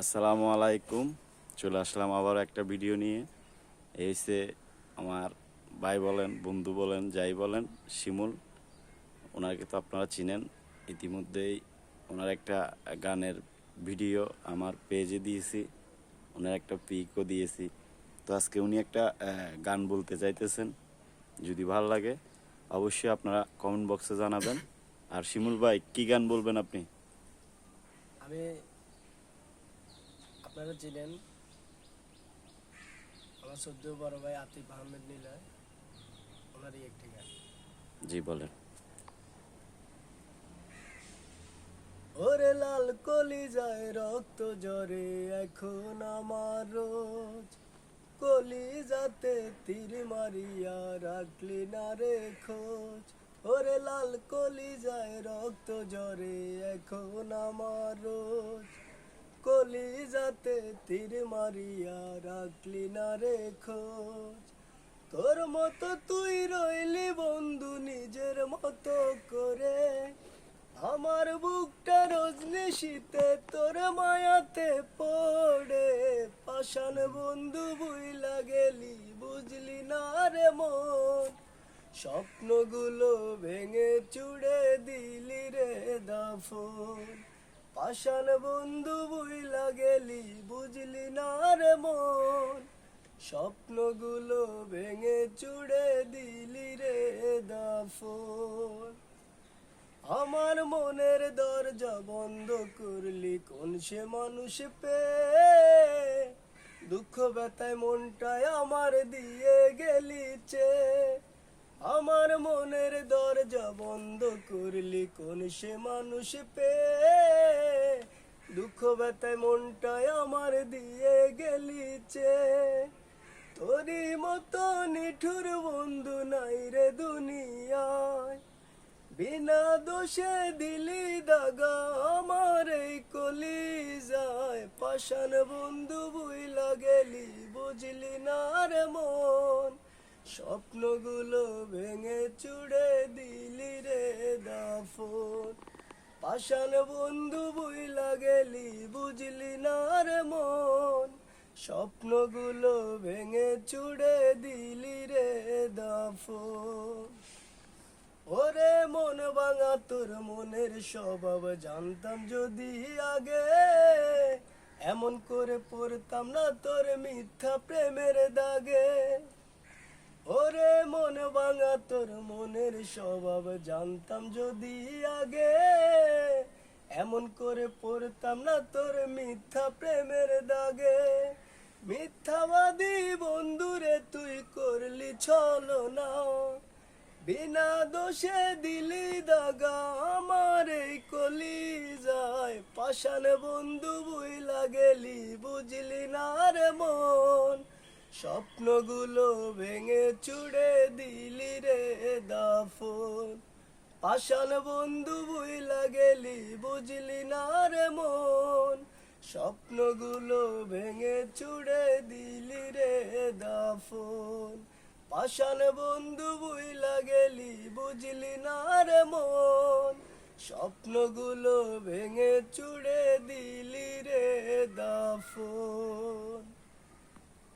আসসালামু আলাইকুম। চলে আসলাম আবার একটা ভিডিও নিয়ে। হচ্ছে আমার ভাই বলেন, বন্ধু বলেন, যাই বলেন, শিমুল, ওনাকে তো আপনারা চিনেন। ইতিমধ্যেই ওনার একটা গানের ভিডিও আমার পেজে দিয়েছি, ওনার একটা পিকও দিয়েছি। তো আজকে উনি একটা গান বলতে চাইতেছেন। যদি ভালো লাগে, অবশ্যই আপনারা কমেন্ট বক্সে জানাবেন। আর শিমুল ভাই, কি গান বলবেন আপনি? আমি আপনারা চিনেন আমার সদ্য বড় ভাই আতিফ আহমেদ নীলয় ওনারই একটি গান। জি বলেন। ওরে লাল কলি যায় রক্ত জরে এখন আমার রোজ। কলি যাতে তীর মারিয়া রাখলি না রে খোঁজ। ওরে লাল কলি যায় রক্ত জরে এখন আমার রোজ। কলি যাতে তীর মারিয়া রাখলি না রে খোঁজ। তোর মতো তুই রইলি বন্ধু নিজের মতো করে। আমার বুকটা রজনী শীতে তোর মায়াতে পড়ে। পাষাণ বন্ধু বুইলা গেলি, বুঝলি না রে মন। স্বপ্নগুলো ভেঙে চুড়ে দিলি রে দাফন। পাষাণ বন্ধু বুইলা গেলি, বুঝলি না রে মন? স্বপ্নগুলো ভেঙে চুড়ে দিলি রে দাফন। আমার মনের দরজা বন্ধ করলি, কোন সে মানুষ পে? দুঃখ ব্যথায় মনটায় আমার দিয়ে গেলিছে আমার মনের দরজা বন্ধ করলি কোন সে মানুষ পে? দুঃখ ব্যথায় মনটায় আমার দিয়ে গেলিছে তোরই মতো নিঠুর বন্ধু নাই রে দুনিয়ায়। বিনা দোষে দিলি দাগা আমার এই কলি যায় পাষাণ বন্ধু বুইলা গেলি, বুঝলি না রে মন। স্বপ্নগুলো ভেঙে চুড়ে রে দাফন পাষাণ বন্ধু বুইলা গেলি, বুঝলি না রে মন। স্বপ্নগুলো ভেঙে চুড়ে দিলি রে দাফন। ওরে মন ভাঙা তোর মনের স্বভাব জানতাম যদি আগে। এমন করে পড়তাম না তোর মিথ্যা প্রেমের দাগে। ওরে ভাঙা তোর মনের স্বভাব জানতাম যদি আগে। এমন করে পড়তাম না তোর মিথ্যা প্রেমের দাগে। মিথ্যাবাদী বন্ধুরে তুই করলি ছলো না বিনা দোষে দিলি দাগা, আমার এই কলি যায় পাষাণ বন্ধু বুইলা গেলি, বুঝলি না রে মন। স্বপ্নগুলো ভেঙে চুড়ে দিলি রে দাফন। পাষাণ বন্ধু বুইলা গেলি, বুঝলি না রে মন। স্বপ্নগুলো ভেঙে চুড়ে দিলি রে দাফন। পাষাণ বন্ধু বুইলা গেলি, বুঝলি না রে মন। স্বপ্নগুলো ভেঙে চুড়ে দিলি রে দাফন।